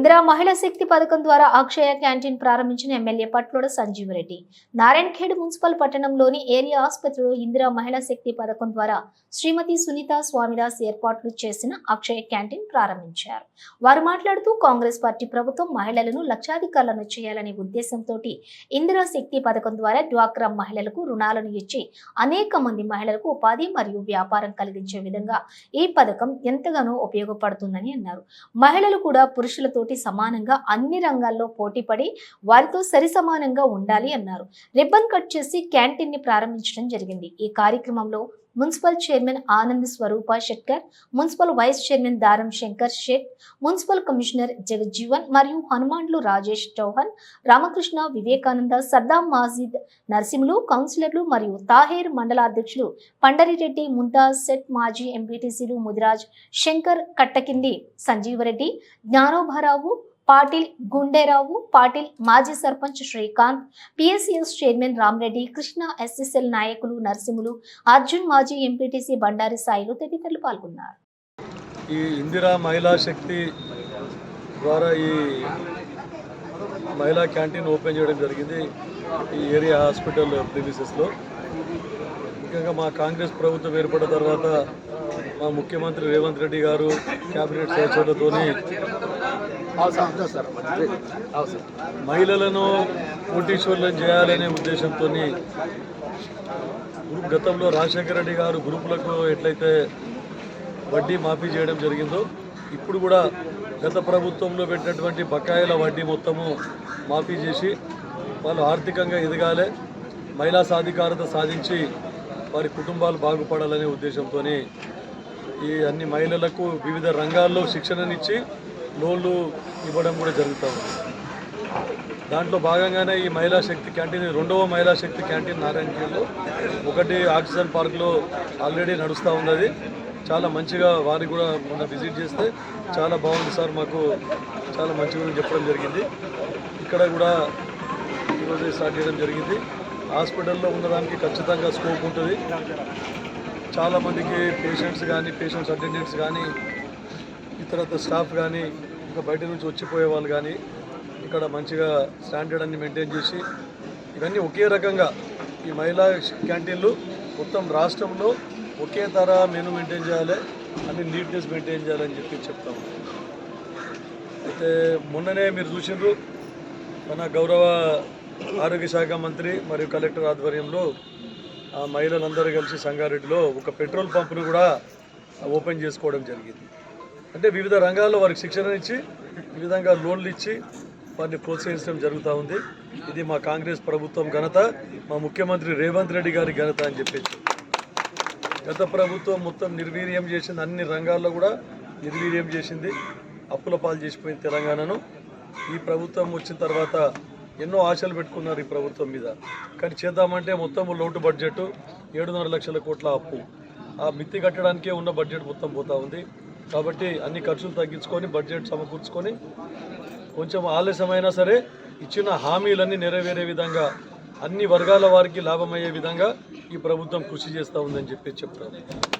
ఇందిరా మహిళా శక్తి పథకం ద్వారా అక్షయ క్యాంటీన్ ప్రారంభించిన ఎమ్మెల్యే పట్లోడ సంజీవ్ రెడ్డి నారాయణఖేడ్ మున్సిపల్ పట్టణంలోని ఏరియా ఆసుపత్రిలో ఇందిరా మహిళా శక్తి పథకం ద్వారా శ్రీమతి సునీత స్వామిదాస్ ఏర్పాట్లు చేసిన అక్షయ క్యాంటీన్ ప్రారంభించారు. వారు మాట్లాడుతూ కాంగ్రెస్ పార్టీ ప్రభుత్వం మహిళలను లక్షాధికారులను చేయాలనే ఉద్దేశంతో ఇందిరా శక్తి పథకం ద్వారా డ్వాక్రా మహిళలకు రుణాలను ఇచ్చి అనేక మంది మహిళలకు ఉపాధి మరియు వ్యాపారం కలిగించే విధంగా ఈ పథకం ఎంతగానో ఉపయోగపడుతుందని అన్నారు. మహిళలు కూడా పురుషులతో పురుషులతోటి సమానంగా అన్ని రంగాల్లో పోటీపడి వారితో సరి సమానంగా ఉండాలి అన్నారు. రిబ్బన్ కట్ చేసి క్యాంటీన్ని ప్రారంభించడం జరిగింది. ఈ కార్యక్రమంలో municipal chairman Anand Swaroop Shetkar municipal vice chairman Daram Shankar Shaik municipal commissioner Jagjivan మరియు హనుమాన్లు రాజేష్ చౌహాన్ రామకృష్ణ వివేకానంద సద్దాం మాజీద్ నర్సింహులు కౌన్సిలర్లు మరియు తాహేర్ మండలాధ్యక్షులు పండరిరెడ్డి ముంతాజ్ సెట్ మాజీ ఎంపీటీసీలు ముదిరాజ్ శంకర్ కట్టకింది సంజీవరెడ్డి జ్ఞానోభారావు పాటిల్ గుండెరావు పాటిల్ మాజీ sarpanch Srikanth PSCS chairman Ramreddy Krishna SSL నాయకులు నరసింహులు అర్జున్ మాజీ ఎంపీటీసీ బండారి సాయిలు తదితరులు పాల్గొన్నారు. ఈ ఇందిరా మహిళా శక్తి ద్వారా ఈ మహిళా క్యాంటీన్ ఓపెన్ చేయడం జరిగింది ఈ ఏరియా హాస్పిటల్ ప్రిమిసెస్లో. ముఖ్యంగా మా కాంగ్రెస్ ప్రభుత్వం ఏర్పడిన తర్వాత మా ముఖ్యమంత్రి రేవంత్ రెడ్డి గారు క్యాబినెట్ సహచరులతోని మహిళలను కోటీశ్వర్లను చేయాలనే ఉద్దేశంతో గతంలో రాజశేఖర రెడ్డి గారు గ్రూపులకు ఎట్లయితే వడ్డీ మాఫీ చేయడం జరిగిందో ఇప్పుడు కూడా గత ప్రభుత్వంలో పెట్టినటువంటి బకాయిల వడ్డీ మొత్తము మాఫీ చేసి వాళ్ళు ఆర్థికంగా ఎదగాలి మహిళా సాధికారత సాధించి వారి కుటుంబాలు బాగుపడాలనే ఉద్దేశంతో ఈ అన్ని మహిళలకు వివిధ రంగాల్లో శిక్షణనిచ్చి లోన్లు ఇవ్వడం కూడా జరుగుతూ ఉంది. దాంట్లో భాగంగానే ఈ మహిళా శక్తి క్యాంటీన్ రెండవ మహిళా శక్తి క్యాంటీన్ నారాయణగిరిలో ఒకటి ఆక్సిజన్ పార్క్లో ఆల్రెడీ నడుస్తూ ఉన్నది. చాలా మంచిగా వారిని కూడా మొన్న విజిట్ చేస్తే చాలా బాగుంది సార్ మాకు. చాలా మంచిగా ఉందని చెప్పడం జరిగింది. ఇక్కడ కూడా ఈరోజు స్టార్ట్ చేయడం జరిగింది. హాస్పిటల్లో ఉన్నదానికి ఖచ్చితంగా స్కోప్ ఉంటుంది. చాలామందికి పేషెంట్స్ కానీ పేషెంట్స్ అటెండెంట్స్ కానీ తర్వాత స్టాఫ్ కానీ ఇంకా బయట నుంచి వచ్చిపోయే వాళ్ళు కానీ ఇక్కడ మంచిగా స్టాండర్డ్ అన్ని మెయింటైన్ చేసి ఇవన్నీ ఒకే రకంగా ఈ మహిళా క్యాంటీన్లు మొత్తం రాష్ట్రంలో ఒకే తర మెను మెయింటైన్ చేయాలి అన్ని నీట్నెస్ మెయింటైన్ చేయాలని చెప్పి చెప్తాము అయితే మొన్ననే మీరు చూసిండ్రు మన గౌరవ ఆరోగ్య శాఖ మంత్రి మరియు కలెక్టర్ ఆధ్వర్యంలో ఆ మహిళలందరూ కలిసి సంగారెడ్డిలో ఒక పెట్రోల్ పంపును కూడా ఓపెన్ చేసుకోవడం జరిగింది. అంటే వివిధ రంగాల్లో వారికి శిక్షణ ఇచ్చి ఈ విధంగా లోన్లు ఇచ్చి వారిని ప్రోత్సహించడం జరుగుతూ ఉంది. ఇది మా కాంగ్రెస్ ప్రభుత్వం ఘనత మా ముఖ్యమంత్రి రేవంత్ రెడ్డి గారి ఘనత అని చెప్పేసి. గత ప్రభుత్వం మొత్తం నిర్వీర్యం చేసింది అన్ని రంగాల్లో కూడా నిర్వీర్యం చేసింది. అప్పుల పాలు చేసిపోయింది తెలంగాణను. ఈ ప్రభుత్వం వచ్చిన తర్వాత ఎన్నో ఆశలు పెట్టుకున్నారు ఈ ప్రభుత్వం మీద. కానీ చేద్దామంటే మొత్తం లోటు బడ్జెట్ ఏడున్నర లక్షల కోట్ల అప్పు. ఆ మిత్తి కట్టడానికే ఉన్న బడ్జెట్ మొత్తం పోతా ఉంది. కాబట్టి అన్ని ఖర్చులు తగ్గించుకొని బడ్జెట్ సమకూర్చుకొని కొంచెం ఆలస్యమైనా సరే ఇచ్చిన హామీలన్నీ నెరవేరే విధంగా అన్ని వర్గాల వారికి లాభమయ్యే విధంగా ఈ ప్రభుత్వం కృషి చేస్తూ ఉందని చెప్పి చెప్తాను